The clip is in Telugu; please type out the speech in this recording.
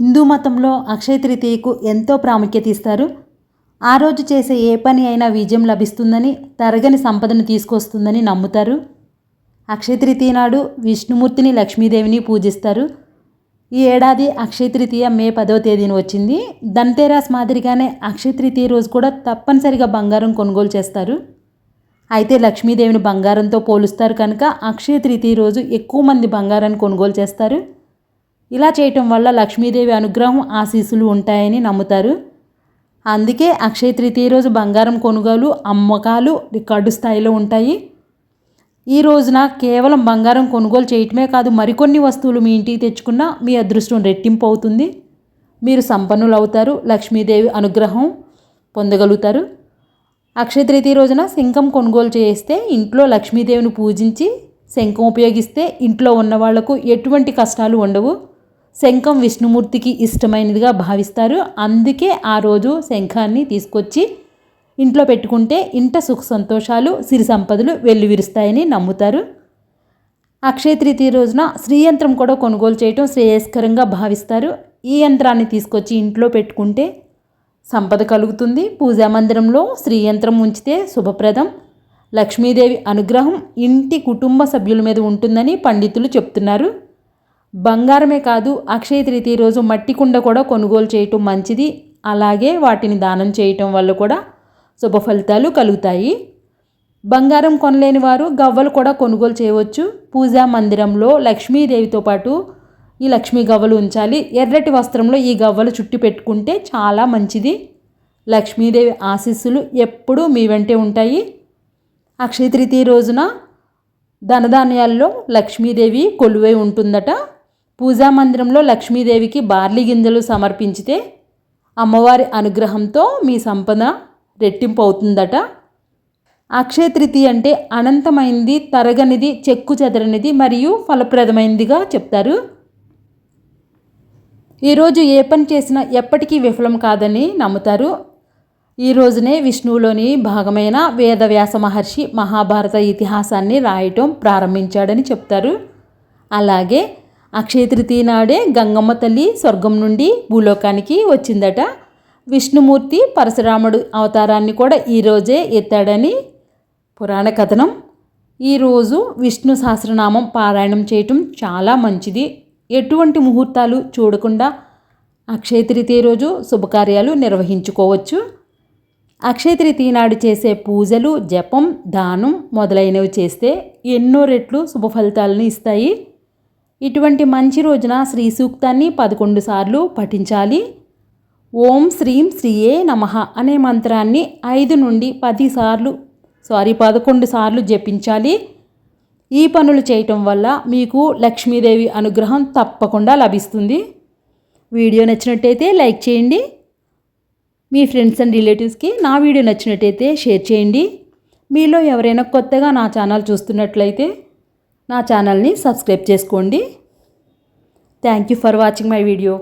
హిందూ మతంలో అక్షయ తృతీయకు ఎంతో ప్రాముఖ్యత ఇస్తారు. ఆ రోజు చేసే ఏ పని అయినా విజయం లభిస్తుందని తరగని సంపదను తీసుకొస్తుందని నమ్ముతారు. అక్షయ తృతీయ నాడు విష్ణుమూర్తిని లక్ష్మీదేవిని పూజిస్తారు. ఈ ఏడాది అక్షయ తృతీయ మే పదవ తేదీన వచ్చింది. ధన్తేరాస్ మాదిరిగానే అక్షయ తృతీయ రోజు కూడా తప్పనిసరిగా బంగారం కొనుగోలు చేస్తారు. అయితే లక్ష్మీదేవిని బంగారంతో పోలుస్తారు కనుక అక్షయ తృతీయ రోజు ఎక్కువ మంది బంగారాన్ని కొనుగోలు చేస్తారు. ఇలా చేయటం వల్ల లక్ష్మీదేవి అనుగ్రహం ఆశీస్సులు ఉంటాయని నమ్ముతారు. అందుకే అక్షయ తృతీయ రోజు బంగారం కొనుగోలు అమ్మకాలు రికార్డు స్థాయిలో ఉంటాయి. ఈ రోజున కేవలం బంగారం కొనుగోలు చేయటమే కాదు మరికొన్ని వస్తువులు మీ ఇంటికి తెచ్చుకున్నా మీ అదృష్టం రెట్టింపు అవుతుంది. మీరు సంపన్నులు అవుతారు లక్ష్మీదేవి అనుగ్రహం పొందగలుగుతారు. అక్షయ తృతీయ రోజున శంఖం కొనుగోలు చేస్తే ఇంట్లో లక్ష్మీదేవిని పూజించి శంఖం ఉపయోగిస్తే ఇంట్లో ఉన్న వాళ్ళకు ఎటువంటి కష్టాలు ఉండవు. శంఖం విష్ణుమూర్తికి ఇష్టమైనదిగా భావిస్తారు. అందుకే ఆ రోజు శంఖాన్ని తీసుకొచ్చి ఇంట్లో పెట్టుకుంటే ఇంట సుఖ సంతోషాలు సిరి సంపదలు వెల్లువిరుస్తాయని నమ్ముతారు. అక్షయ తృతీయ రోజున శ్రీయంత్రం కూడా కొనుగోలు చేయటం శ్రేయస్కరంగా భావిస్తారు. ఈ యంత్రాన్ని తీసుకొచ్చి ఇంట్లో పెట్టుకుంటే సంపద కలుగుతుంది. పూజా మందిరంలో శ్రీయంత్రం ఉంచితే శుభప్రదం. లక్ష్మీదేవి అనుగ్రహం ఇంటి కుటుంబ సభ్యుల మీద ఉంటుందని పండితులు చెప్తున్నారు. బంగారమే కాదు అక్షయ తృతీయ రోజు మట్టి కుండ కూడా కొనుగోలు చేయటం మంచిది. అలాగే వాటిని దానం చేయటం వల్ల కూడా శుభ ఫలితాలు కలుగుతాయి. బంగారం కొనలేని వారు గవ్వలు కూడా కొనుగోలు చేయవచ్చు. పూజా మందిరంలో లక్ష్మీదేవితో పాటు ఈ లక్ష్మీ గవ్వలు ఉంచాలి. ఎర్రటి వస్త్రంలో ఈ గవ్వలు చుట్టి పెట్టుకుంటే చాలా మంచిది. లక్ష్మీదేవి ఆశీస్సులు ఎప్పుడూ మీ వెంటే ఉంటాయి. అక్షయ తృతీయ రోజున ధనధాన్యాల్లో లక్ష్మీదేవి కొలువై ఉంటుందట. పూజా మందిరంలో లక్ష్మీదేవికి బార్లీ గింజలు సమర్పించితే అమ్మవారి అనుగ్రహంతో మీ సంపద రెట్టింపు అవుతుందట. అక్షయ తృతీయ అంటే అనంతమైనది తరగనిది చెక్కు చెదరనిది మరియు ఫలప్రదమైనదిగా చెప్తారు. ఈరోజు ఏ పని చేసినా ఎప్పటికీ విఫలం కాదని నమ్ముతారు. ఈ రోజునే విష్ణువులోని భాగమైన వేదవ్యాస మహర్షి మహాభారత ఇతిహాసాన్ని రాయటం ప్రారంభించాడని చెప్తారు. అలాగే అక్షయ తృతీయ నాడే గంగమ్మ తల్లి స్వర్గం నుండి భూలోకానికి వచ్చిందట. విష్ణుమూర్తి పరశురాముడు అవతారాన్ని కూడా ఈరోజే ఎత్తాడని పురాణ కథనం. ఈరోజు విష్ణు సహస్రనామం పారాయణం చేయటం చాలా మంచిది. ఎటువంటి ముహూర్తాలు చూడకుండా అక్షయ తృతీయ రోజు శుభకార్యాలు నిర్వహించుకోవచ్చు. అక్షయ తృతీయ నాడు చేసే పూజలు జపం దానం మొదలైనవి చేస్తే ఎన్నో రెట్లు శుభ ఫలితాలను ఇస్తాయి. ఇటువంటి మంచి రోజున శ్రీ సూక్తాన్ని పదకొండు సార్లు పఠించాలి. ఓం శ్రీం శ్రీయే నమ అనే మంత్రాన్ని ఐదు నుండి పది సార్లు సారీ పదకొండు సార్లు జపించాలి. ఈ పనులు చేయటం వల్ల మీకు లక్ష్మీదేవి అనుగ్రహం తప్పకుండా లభిస్తుంది. వీడియో నచ్చినట్టయితే లైక్ చేయండి. మీ ఫ్రెండ్స్ అండ్ రిలేటివ్స్కి నా వీడియో నచ్చినట్టయితే షేర్ చేయండి. మీలో ఎవరైనా కొత్తగా నా ఛానల్ చూస్తున్నట్లయితే నా ఛానల్ని సబ్స్క్రైబ్ చేసుకోండి. Thank you for watching my video